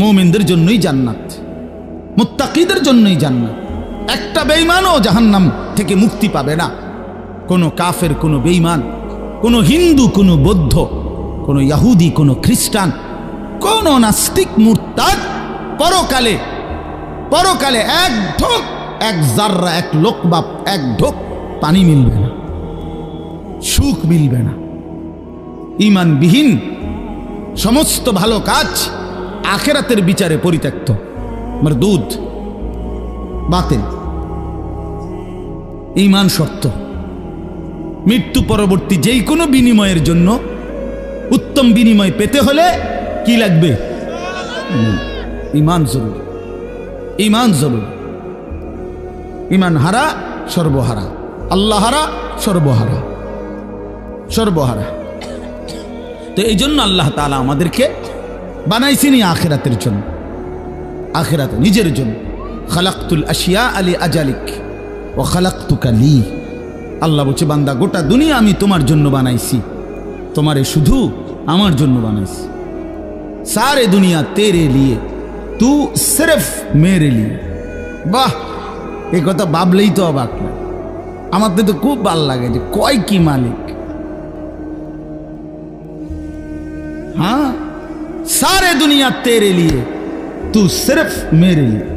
মৌমিনদের জন্যই জান্নাত, মুত্তাকিদের জন্যই জান্নাত। একটা বেঈমানও জাহান্নাম থেকে মুক্তি পাবে না। কোনো কাফের, কোনো বেঈমান, কোনো হিন্দু, কোনো বৌদ্ধ, কোনো ইয়াহুদি, কোনো খ্রিস্টান, কোন নাস্তিক, মুরতাদ, পরকালে পরকালে এক ঢোক, এক জাররা, এক লোক বা এক ঢোক পানি মিলবে না, সুখ মিলবে না। ইমানবিহীন সমস্ত ভালো কাজ আখেরাতের বিচারে পরিত্যক্ত। মানে দুধ। বাতিল। ইমান শর্ত। মৃত্যু পরবর্তী যেই কোনো বিনিময়ের জন্য উত্তম বিনিময় পেতে হলে কি লাগবে? ইমান জরুরি। ইমান জরুরি। ইমান হারা, সর্বহারা। আল্লাহ হারা, সর্বহারা। সর্বহারা। তো এই জন্য আল্লাহ তালা আমাদেরকে বানাইছিনি আখেরাতের জন্য। আখেরাতে নিজের জন্য। খালাক্তুল আশিয়া আলী আজালিক ও খালাক্তুকা লি। আল্লাহ বলছে, বান্দা, গোটা দুনিয়া আমি তোমার জন্য বানাইছি। তোমারে শুধু আমার জন্য বানাইছি। সারে দুনিয়া তেরে লিয়ে, তু সিরফ মেরে লিয়ে। বাহ এই কথা ভাবলেই তো অবাক লাগে। আমার তো খুব ভালো লাগে যে কয় কি মালিক। हाँ দুনিয়া তেরে লিয়ে তু সিরফ মেরে লিয়ে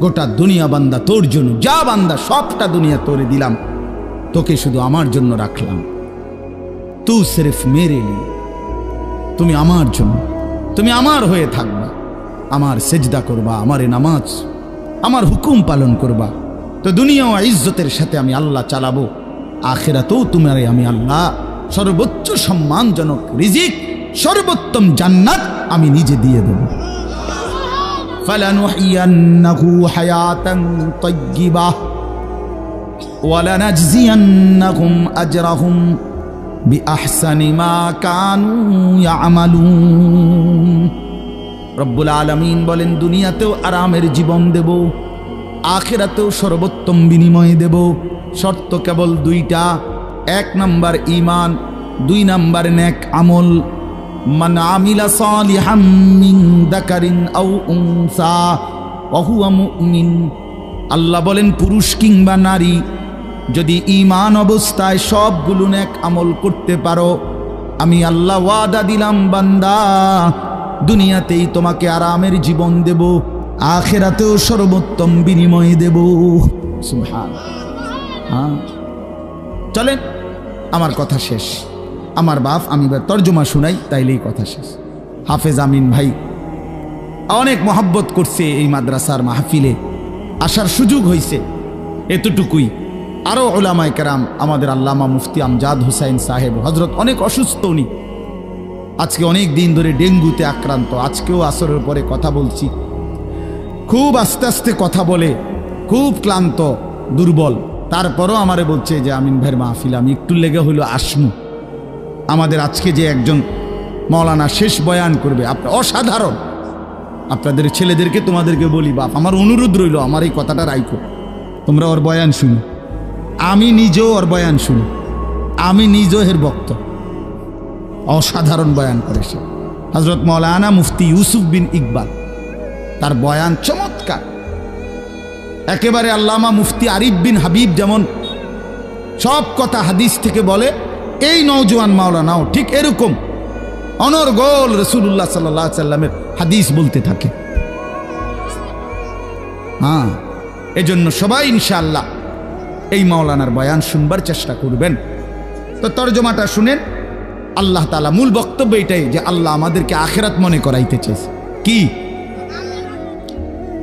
গোটা দুনিয়া বান্দা তোর জন্য যা বান্দা সবটা দুনিয়া তোরে দিলাম তোকে শুধু আমার জন্য রাখলাম তু সিরফ মেরে লিয়ে তুমি আমার জন্য তুমি আমার হয়ে থাকবা আমার সেজদা করবা আমার নামাজ আমার হুকুম পালন করবা তো দুনিয়া ও ইজ্জতের সাথে আমি আল্লাহ চালাবো আখেরাতেও তোমারে আমি আল্লাহ সর্বোচ্চ সম্মানজনক রিজিক সর্বোত্তম জান্নাত আমি নিজে দিয়ে দেব فلنحيينه حياة طيبة ولنجزينهم أجرهم بأحسن ما كانوا يعملون রব্বুল আলমিন বলেন দুনিয়াতেও আরামের জীবন দেব আখেরাতেও সর্বোত্তম বিনিময় দেব শর্ত কেবল দুইটা এক নাম্বার ইমান দুই নাম্বার নেক আমল মান আমিলা সালিহাম মিন দাকারিন আও উনসা ওয়া হুয়া মুমিন আল্লাহ বলেন, পুরুষ কিংবা নারী, যদি ইমান অবস্থায় সবগুলো নেক আমল করতে পারো, আমি আল্লাহ ওয়াদা দিলাম, বান্দা, দুনিয়াতেই তোমাকে আরামের জীবন দেব, আখেরাতেও সর্বোত্তম বিনিময় দেব। হ্যাঁ। চলেন, আমার কথা শেষ। আমার বাপ আমি এবার তর্জমা শুনাই, তাইলেই কথা শেষ। হাফেজ আমিন ভাই, অনেক মহাব্বত করছে এই মাদ্রাসার মাহফিলে। আসার সুযোগ হয়েছে এতটুকুই। আরও ওলামায় কেরাম, আমাদের আল্লামা মুফতি আমজাদ হুসাইন সাহেব হজরত অনেক অসুস্থ উনি। আজকে অনেক দিন ধরে ডেঙ্গুতে আক্রান্ত। আজকেও আসরের পরে কথা বলছি। খুব আস্তে আস্তে কথা বলে, খুব ক্লান্ত, দুর্বল। তারপরও আমারে বলছে যে, আমিন ভাইয়ের মাহফিল, আমি একটু লেগে হইল আসমু। আমাদের আজকে যে একজন মৌলানা শেষ বয়ান করবে আপনার অসাধারণ। আপনাদের ছেলেদেরকে তোমাদেরকে বলি, বাপ, আমার অনুরোধ রইল, আমার এই কথাটা রাইকো তোমরা ওর বয়ান শুনো। আমি নিজেও ওর বয়ান শুনি। আমি নিজেও এর বক্ত অসাধারণ বয়ান করে সে। হজরত মৌলানা মুফতি ইউসুফ বিন ইকবাল, তার বয়ান চমৎকার। একেবারে আল্লামা মুফতি আরিফ বিন হাবিব যেমন সব কথা হাদিস থেকে বলে এই নওজোয়ান মাওলানাও ঠিক এরকম। অনর্গল রসুল্লাহ সাল্লাহ সাল্লামের হাদিস বলতে থাকে। হ্যাঁ এজন্য সবাই ইনশাআল্লাহ এই মাওলানার বয়ান শুনবার চেষ্টা করবেন। তো তর্জমাটা শুনেন, আল্লাহ তালা মূল বক্তব্য এটাই যে আল্লাহ আমাদেরকে আখেরাত মনে করাইতে চেয়েছে। কি?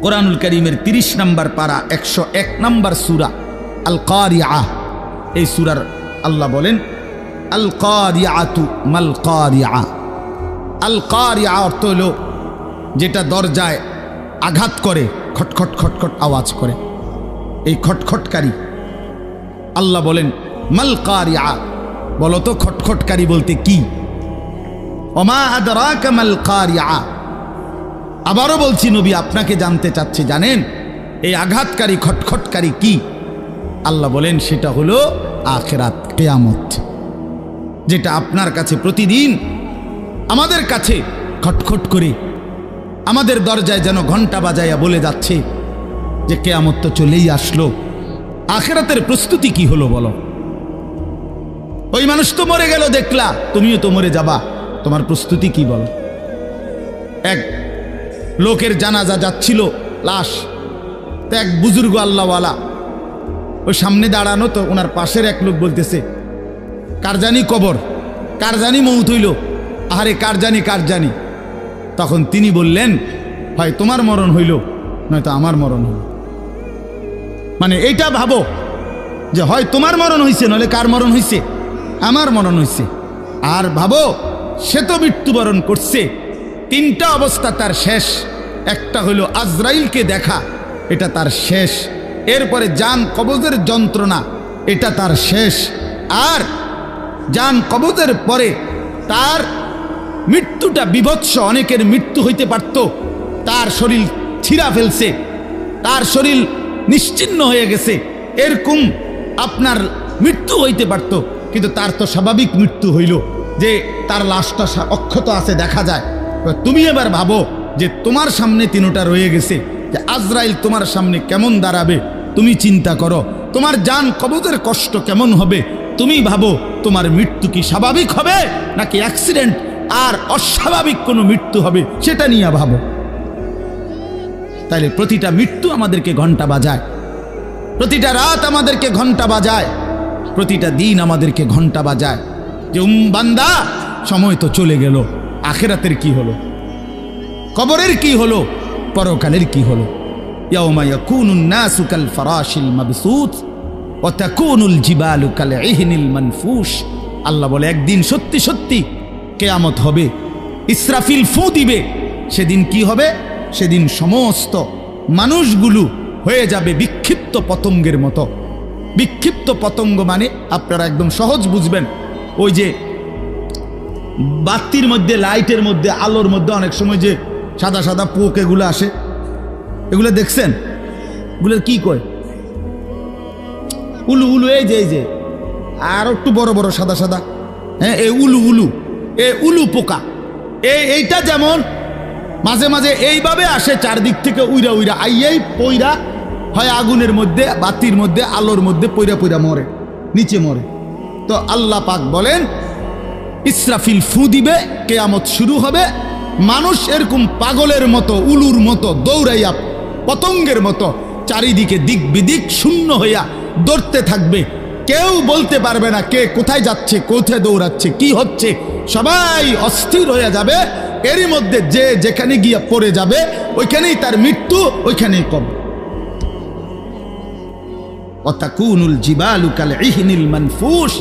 কোরআনুল করিমের তিরিশ নম্বর পারা, একশো এক নম্বর সুরা আল কারিয়া এই সুরার আল্লাহ বলেন অর্থ হল যেটা দরজায় আঘাত করে, খটখট খটখট আওয়াজ করে। এই খটখটকারী, আল্লাহ বলেন মাল কারিয়া বলো তো খটখটকারী বলতে কি? আবারও বলছি, নবী আপনাকে জানতে চাচ্ছি, জানেন? এই আঘাতকারী, খটখটকারী কি? আল্লাহ বলেন, সেটা হলো আখেরাত, কেয়ামত। যেটা আপনার কাছে প্রতিদিন, আমাদের কাছে খটখট করে, আমাদের দরজায় যেন ঘণ্টা বাজাইয়া বলে যাচ্ছে যে কেয়ামত তো চলেই আসলো। আখেরাতের প্রস্তুতি কি হলো বলো? ওই মানুষ তো মরে গেল, দেখলা। তুমিও তো মরে যাবা। তোমার প্রস্তুতি কি বলো? এক লোকের জানাজা যাচ্ছিল, লাশ। তো এক বুজুর্গ আল্লাহওয়ালা ওই সামনে দাঁড়ানো তো ওনার পাশের এক লোক বলতেছে কার জানি কবর, কার জানি মৌত হইল। আহারে, কার জানি কার জানি। তখন তিনি বললেন, হয় তোমার মরণ হইল, নয়তো আমার মরণ হইল। মানে এইটা ভাবো, যে হয় তোমার মরণ হইছে নলে কার মরণ হইছে? আমার মরণ হইছে। আর ভাবো, সে তো মৃত্যুবরণ করছে। তিনটা অবস্থা তার শেষ। একটা হইল আজরাইলকে দেখা, এটা তার শেষ। এরপরে যান কবজের যন্ত্রণা, এটা তার শেষ। আর যান কবজের পরে তার মৃত্যুটা বিভৎস। অনেকের মৃত্যু হইতে পারত। তার শরীর ছিঁড়া ফেলছে। তার শরীর নিশ্চিন্ন হয়ে গেছে। এরকম আপনার মৃত্যু হইতে পারত। কিন্তু তার তো স্বাভাবিক মৃত্যু হইল যে তার লাশটা অক্ষত আছে দেখা যায়। তুমি এবার ভাবো যে তোমার সামনে তিনোটা রয়ে গেছে। যে আজরাইল তোমার সামনে কেমন দাঁড়াবে? তুমি চিন্তা করো। তোমার যান কবজের কষ্ট কেমন হবে? তুমি ভাবো তোমার মৃত্যু কি স্বাভাবিক হবে নাকি অ্যাক্সিডেন্ট আর অস্বাভাবিক কোনো মৃত্যু হবে সেটা নিয়ে ভাবো। তাইলে প্রতিটা মৃত্যু আমাদেরকে ঘণ্টা বাজায়। প্রতিটা রাত আমাদেরকে ঘণ্টা বাজায়। প্রতিটা দিন আমাদেরকে ঘণ্টা বাজায়। যে, উম, বান্দা, সময় তো চলে গেল। আখেরাতের কি হলো? কবরের কি হলো? পরকালের কি হলো? ইয়াউমা ইয়াকুনুন নাসু কাল ফারাশিল মাবসুত। ওয়া তাকুনুল জিবালু কাল ইহনিল মানফুশ। আল্লাহ বলে, একদিন সত্যি সত্যি কেয়ামত হবে। ইসরাফিল ফু দিবে। সেদিন কি হবে? সেদিন সমস্ত মানুষগুলো হয়ে যাবে বিক্ষিপ্ত পতঙ্গের মতো। বিক্ষিপ্ত পতঙ্গ মানে আপনারা একদম সহজ বুঝবেন, ওই যে বাতির মধ্যে, লাইটের মধ্যে, আলোর মধ্যে অনেক সময় যে সাদা সাদা পোক এগুলো আসে। এগুলো দেখছেন? এগুলোর কি কয়? উলু উলু, এই যে এই যে। আর একটু বড় বড়, সাদা সাদা। হ্যাঁ এই উলু উলু এ উলু পোকা। এই, এইটা যেমন মাঝে মাঝে এইভাবে আসে, চারদিক থেকে উইরা উইরা, আইয়াই পইরা হয় আগুনের মধ্যে, বাতির মধ্যে, আলোর মধ্যে পইরা পইরা মরে, নিচে মরে। তো আল্লাহ পাক বলেন, ইসরাফিল ফু দিবে, কেয়ামত শুরু হবে। মানুষ এরকম পাগলের মতো, উলুর মতো দৌড়াইয়া, পতঙ্গের মতো, চারিদিকে দিক বিদিক শূন্য হইয়া দৌড়তে থাকবে। কেউ বলতে পারবে না কে কোথায় যাচ্ছে, কোথায় দৌড়াচ্ছে, কি হচ্ছে। সবাই অস্থির হয়ে যাবে। এরই মধ্যে যে যেখানে গিয়ে পড়ে যাবে, ওইখানেই তার মৃত্যু, ওইখানেই কবে অতাকুনুল জিবালু কাল ইহনিল মানফুস।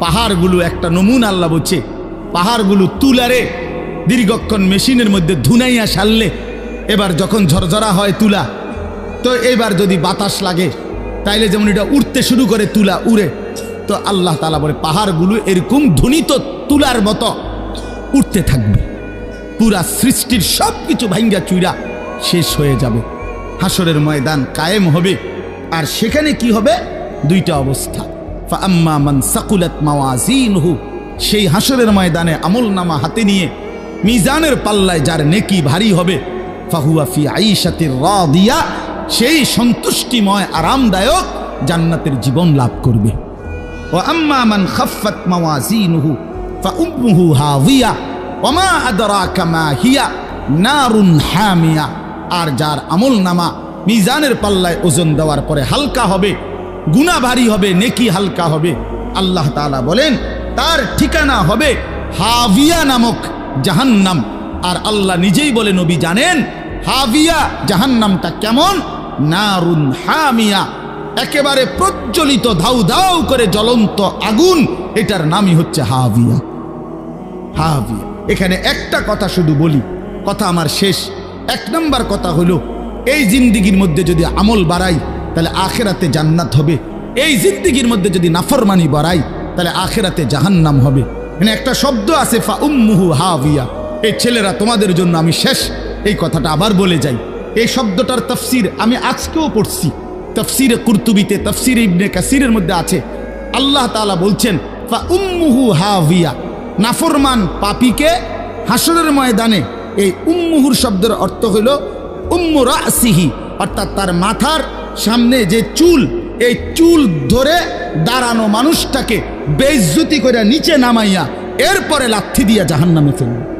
পাহাড়গুলো একটা নমুনা আল্লাহ বলছে। পাহাড়গুলো তুলারে, দীর্ঘক্ষণ মেশিনের মধ্যে ধুনাইয়া সারলে, এবার যখন ঝরঝরা হয় তুলা, তো এবার যদি বাতাস লাগে তাইলে যেমন এটা উঠতে শুরু করে তুলা উড়ে, তো আল্লাহ তালা বলে, পাহাড়গুলো এরকম ধ্বনিত তুলার মতো উঠতে থাকবে। পুরা সৃষ্টির সব কিছু ভাঙ্গা চুইরা শেষ হয়ে যাবে। হাসরের ময়দান কায়েম হবে। আর সেখানে কি হবে? দুইটা অবস্থা। ফাআম্মা মান সাকুলাত মাওয়াজিনহু, সেই হাসরের ময়দানে আমল নামা হাতে নিয়ে মিজানের পাল্লায় যার নেকি ভারী হবে, ফাহুয়া ফি আইশাতির রাদিয়া সেই সন্তুষ্টিময়, আরামদায়ক জান্নাতের জীবন লাভ করবে। ও আম্মা মা নারুন হামিয়া। আর যার আমল নামা মিজানের পাল্লায় ওজন দেওয়ার পরে হালকা হবে গুণা ভারী হবে, নেকি হালকা হবে। আল্লাহ তাআলা বলেন, তার ঠিকানা হবে হাভিয়া নামক জাহান্নাম। আর আল্লাহ নিজেই বলে, নবী জানেন হাভিয়া জাহান্নামটা কেমন? নারুন হামিয়া। একেবারে প্রজ্বলিত ধাউ ধাউ করে জ্বলন্ত আগুন, এটার নামই হচ্ছে হাভিয়া হাভিয়া এখানে একটা কথা শুধু বলি, কথা আমার শেষ। এক নম্বর কথা হলো, এই জিন্দিগির মধ্যে যদি আমল বাড়াই, তাহলে আখেরাতে জান্নাত হবে। এই জিন্দিগির মধ্যে যদি নাফরমানি বাড়াই, তাহলে আখেরাতে জাহান্নাম হবে। এখানে একটা শব্দ আছে ফা উম্মুহু হাভিয়া এই ছেলেরা তোমাদের জন্য আমি শেষ। এই কথাটা আবার বলে যাই। এই শব্দটার তফসির আমি আজকেও পড়ছি। তফসিরে কুর্তুবিতে তফসির ইবনে কাসিরের মধ্যে আছে। আল্লাহ তাআলা বলছেন উম্মুহু হাভিয়া নাফরমান পাপিকে হাসরের ময়দানে এই উম্মুহুর শব্দের অর্থ হইল উম্মু রাসিহি, অর্থাৎ তার মাথার সামনে যে চুল, এই চুল ধরে দাঁড়ানো মানুষটাকে বেইজ্জতি করে নিচে নামাইয়া এরপরে লাথি দিয়া জাহান্নামে ফেলবে